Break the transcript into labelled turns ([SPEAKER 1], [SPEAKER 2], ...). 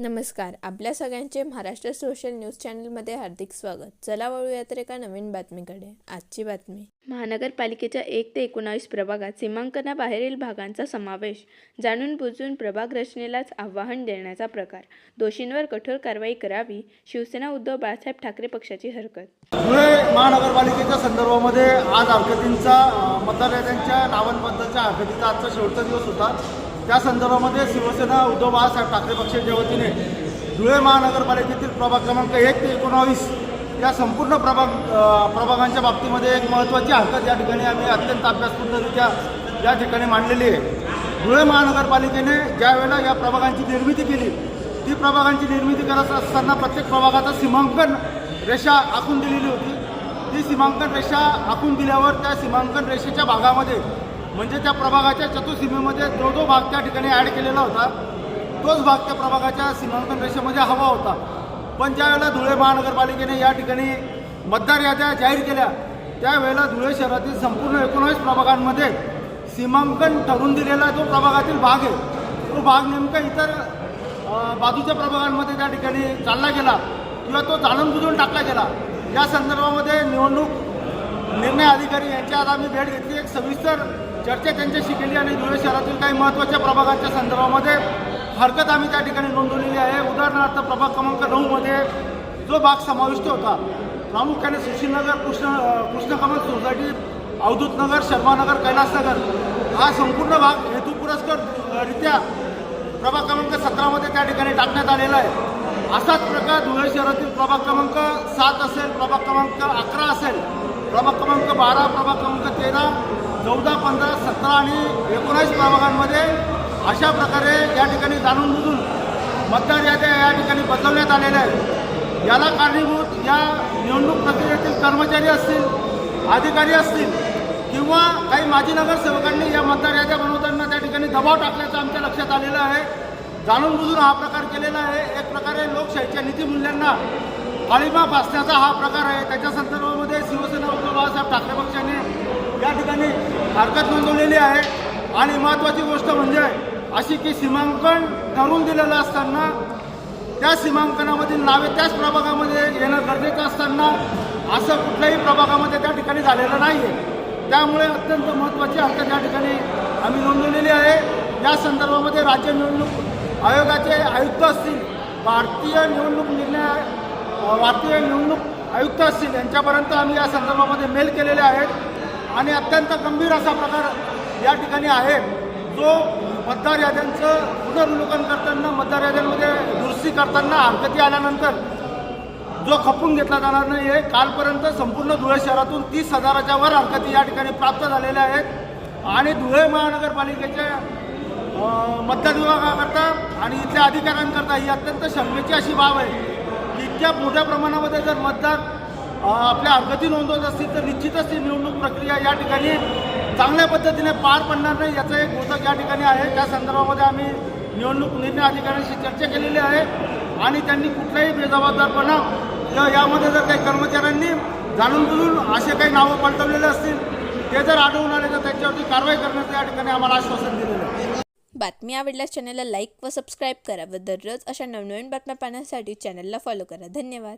[SPEAKER 1] नमस्कार. आपल्या सगळ्यांचे महाराष्ट्र सोशल न्यूज चॅनलमध्ये हार्दिक स्वागत. चला वळूया तर एका नवीन बातमीकडे. आजची बातमी. महानगरपालिकेच्या एक ते एकोणावीस प्रभागात सीमांकनाबाहेरील भागांचा समावेश जाणून बुजून प्रभाग रचनेलाच आव्हान देण्याचा प्रकार. दोषींवर कठोर कारवाई करावी शिवसेना उद्धव बाळासाहेब ठाकरे पक्षाची हरकत.
[SPEAKER 2] धुळे महानगरपालिकेच्या संदर्भामध्ये आज हरकतींचा मतदारांच्या नावांबद्दलच्या हरकतीचा आजचा शेवटचा दिवस होता. त्या संदर्भामध्ये शिवसेना उद्धव बाळासाहेब ठाकरे पक्षाच्या वतीने धुळे महानगरपालिकेतील प्रभाग क्रमांक एक ते एकोणावीस या संपूर्ण प्रभाग प्रभागांच्या बाबतीमध्ये एक महत्त्वाची हरकत या ठिकाणी आम्ही अत्यंत अभ्यासपूर्णरित्या या ठिकाणी मांडलेली आहे. धुळे महानगरपालिकेने ज्यावेळेला या प्रभागांची निर्मिती केली ती प्रभागांची निर्मिती करत असताना प्रत्येक प्रभागाचं सीमांकन रेषा आखून दिलेली होती. ती सीमांकन रेषा आखून दिल्यावर त्या सीमांकन रेषेच्या भागामध्ये म्हणजे त्या प्रभागाच्या चतुर्सीमेमध्ये जो जो भाग त्या ठिकाणी ॲड केलेला होता तोच भाग त्या प्रभागाच्या सीमांकन रेषेमध्ये हवा होता. पण ज्यावेळेला धुळे महानगरपालिकेने या ठिकाणी मतदार याद्या जाहीर केल्या त्यावेळेला धुळे शहरातील संपूर्ण एकोणावीस प्रभागांमध्ये सीमांकन ठरून दिलेला जो प्रभागातील भाग आहे तो भाग नेमका इतर बाजूच्या प्रभागांमध्ये त्या ठिकाणी चालला गेला किंवा तो जाणून बुजून टाकला गेला. या संदर्भामध्ये निवडणूक निर्णय अधिकारी यांच्या आज आम्ही भेट घेतली. एक सविस्तर चर्चा त्यांच्याशी केली आणि धुळे शहरातील काही महत्त्वाच्या प्रभागांच्या संदर्भामध्ये हरकत आम्ही त्या ठिकाणी नोंदवलेली आहे. उदाहरणार्थ प्रभाग क्रमांक नऊमध्ये जो भाग समाविष्ट होता प्रामुख्याने सुशीलनगर कृष्ण कृष्णकमल सोसायटी अवधूतनगर शर्मानगर कैलासनगर हा संपूर्ण भाग हेतू पुरस्काररित्या प्रभाग क्रमांक सतरामध्ये त्या ठिकाणी टाकण्यात आलेला आहे. असाच प्रकार धुळे शहरातील प्रभाग क्रमांक सात असेल प्रभाग क्रमांक अकरा असेल प्रभाग क्रमांक बारा प्रभाग क्रमांक तेरा चौदा पंधरा सतरा आणि एकोणावीस प्रभागांमध्ये अशा प्रकारे या ठिकाणी जाणून बुजून मतदार याद्या या ठिकाणी बदलवण्यात आलेल्या आहेत. याला कारणीभूत या निवडणूक प्रक्रियेतील कर्मचारी असतील अधिकारी असतील किंवा काही माजी नगरसेवकांनी या मतदार याद्या बनवताना त्या ठिकाणी दबाव टाकल्याचं आमच्या लक्षात आलेलं आहे. जाणून बुजून हा प्रकार केलेला आहे. एक प्रकारे लोकशाहीच्या नीतीमूल्यांना काळीमा फासण्याचा हा प्रकार आहे. त्याच्या संदर्भामध्ये शिवसेना उद्धव बाळासाहेब ठाकरे पक्षाने या ठिकाणी हरकत नोंदवलेली आहे. आणि महत्त्वाची गोष्ट म्हणजे अशी की सीमांकन ठरवून दिलेलं असताना त्या सीमांकनामधील नावे त्याच प्रभागामध्ये येणं गरजेचं असताना असं कुठल्याही प्रभागामध्ये त्या ठिकाणी झालेलं नाही आहे त्यामुळे अत्यंत महत्त्वाची हरकत या ठिकाणी आम्ही नोंदवलेली आहे. या संदर्भामध्ये राज्य निवडणूक आयोगाचे आयुक्त असतील भारतीय निवडणूक निर्णय भारतीय निवडणूक आयुक्त असतील यांच्यापर्यंत आम्ही या संदर्भामध्ये मेल केलेले आहेत. आणि अत्यंत गंभीर असा प्रकार या ठिकाणी आहे. जो मतदार याद्यांचं पुनर्विलोकन करताना मतदार याद्यांमध्ये दुरुस्ती करताना हरकती आल्यानंतर जो खपून घेतला जाणार नाही आहे कालपर्यंत संपूर्ण धुळे शहरातून तीस हजाराच्या वर हरकती या ठिकाणी प्राप्त झालेल्या आहेत. आणि धुळे महानगरपालिकेच्या मतदार विभागाकरता आणि इथल्या अधिकाऱ्यांकरता ही अत्यंत शंभेची अशी बाब आहे की इतक्या मोठ्या प्रमाणामध्ये जर मतदार आपल्या हरकती नोंदवत असतील तर निश्चितच ती निवडणूक प्रक्रिया या ठिकाणी चांगल्या पद्धतीने पार पडणार नाही याचं एक घोषक या ठिकाणी आहे. त्या संदर्भामध्ये आम्ही निवडणूक निर्णय अधिकाऱ्यांशी चर्चा केलेली आहे आणि त्यांनी कुठलाही बेजबाबदारपणा किंवा यामध्ये जर काही कर्मचाऱ्यांनी जाणून बुजून असे काही नावं पलटवलेले असतील ते जर आढळून आले तर त्यांच्यावरती कारवाई करण्याचं या ठिकाणी आम्हाला आश्वासन दिलेलं आहे.
[SPEAKER 1] बातमी आवडल्यास चॅनलला लाईक व सबस्क्राईब करा व दररोज अशा नवनवीन बातम्या पाहण्यासाठी चॅनलला फॉलो करा. धन्यवाद.